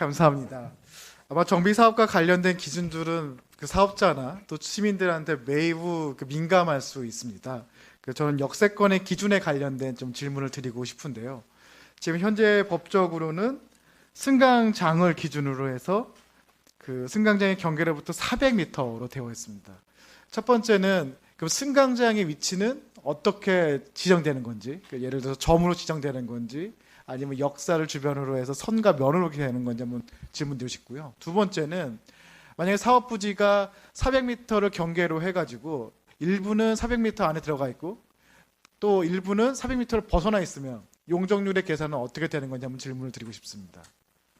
감사합니다. 아마 정비 사업과 관련된 기준들은 그 사업자나 또 시민들한테 매우 그 민감할 수 있습니다. 그 저는 역세권의 기준에 관련된 좀 질문을 드리고 싶은데요. 지금 현재 법적으로는 승강장을 기준으로 해서 그 승강장의 경계로부터 400m로 되어 있습니다. 첫 번째는 그 승강장의 위치는 어떻게 지정되는 건지, 그 예를 들어서 점으로 지정되는 건지, 아니면 역사를 주변으로 해서 선과 면으로 이렇게 되는 건지 한번 질문 드리고 싶고요. 두 번째는 만약에 사업 부지가 400m를 경계로 해가지고 일부는 400m 안에 들어가 있고 또 일부는 400m를 벗어나 있으면 용적률의 계산은 어떻게 되는 건지 한번 질문을 드리고 싶습니다.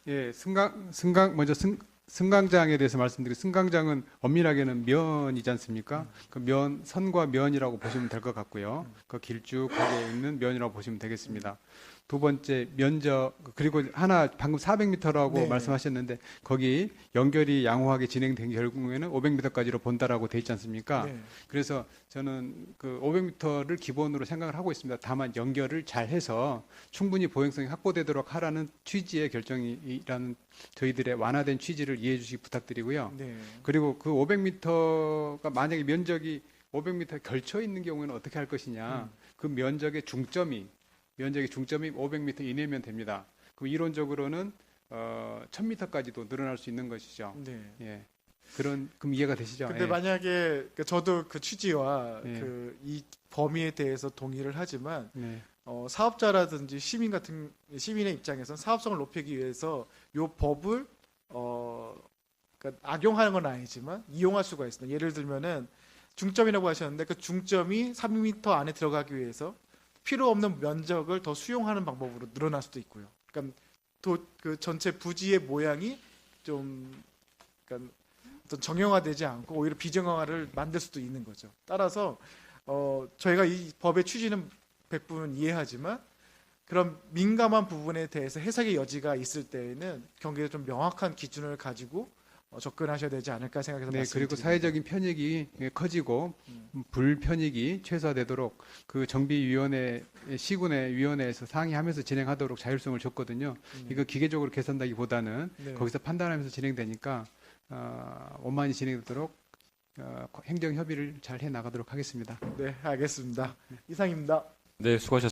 예, 승강 승강 먼저 승 승강장에 대해서 말씀드리 승강장은 엄밀하게는 면이지 않습니까? 그 면 선과 면이라고 보시면 될 것 같고요. 그 길쭉하게 있는 면이라고 보시면 되겠습니다. 두 번째 면적 그리고 하나 방금 400m라고 네. 말씀하셨는데 거기 연결이 양호하게 진행된 경우에는 500m까지로 본다라고 돼 있지 않습니까? 네. 그래서 저는 그 500m를 기본으로 생각을 하고 있습니다. 다만 연결을 잘 해서 충분히 보행성이 확보되도록 하라는 취지의 결정이라는 저희들의 완화된 취지를 이해해 주시기 부탁드리고요. 네. 그리고 그 500m가 만약에 면적이 500m 걸쳐 있는 경우에는 어떻게 할 것이냐. 음. 그 면적의 중점이 면적의 중점이 500m 이내면 됩니다. 그럼 이론적으로는 어, 1000m까지도 늘어날 수 있는 것이죠. 네. 예. 그런 그럼 이해가 되시죠? 근데 예. 만약에 그 저도 그 취지와 네. 그이 범위에 대해서 동의를 하지만 네. 어, 사업자라든지 시민 같은 시민의 입장에서는 사업성을 높이기 위해서 요 법을 어, 그러니까 악용하는 건 아니지만 이용할 수가 있습니다. 예를 들면은 중점이라고 하셨는데 그 중점이 3m 안에 들어가기 위해서 필요 없는 면적을 더 수용하는 방법으로 늘어날 수도 있고요. 그러니까 또그 전체 부지의 모양이 좀 그러니까 어떤 정형화되지 않고 오히려 비정형화를 만들 수도 있는 거죠. 따라서 어, 저희가 이 법의 취지는 100% 이해하지만 그런 민감한 부분에 대해서 해석의 여지가 있을 때에는 경계에 좀 명확한 기준을 가지고 어, 접근하셔야 되지 않을까 생각해서 네, 그리고 말씀드립니다. 사회적인 편익이 커지고 음. 불편익이 최소화되도록 그 정비위원회 시군의 위원회에서 상의하면서 진행하도록 자율성을 줬거든요. 네. 이거 기계적으로 계산다기보다는 네. 거기서 판단하면서 진행되니까 어, 원만히 진행되도록 어, 행정 협의를 잘 해 나가도록 하겠습니다. 네, 알겠습니다. 이상입니다. 네, 수고하셨습니다.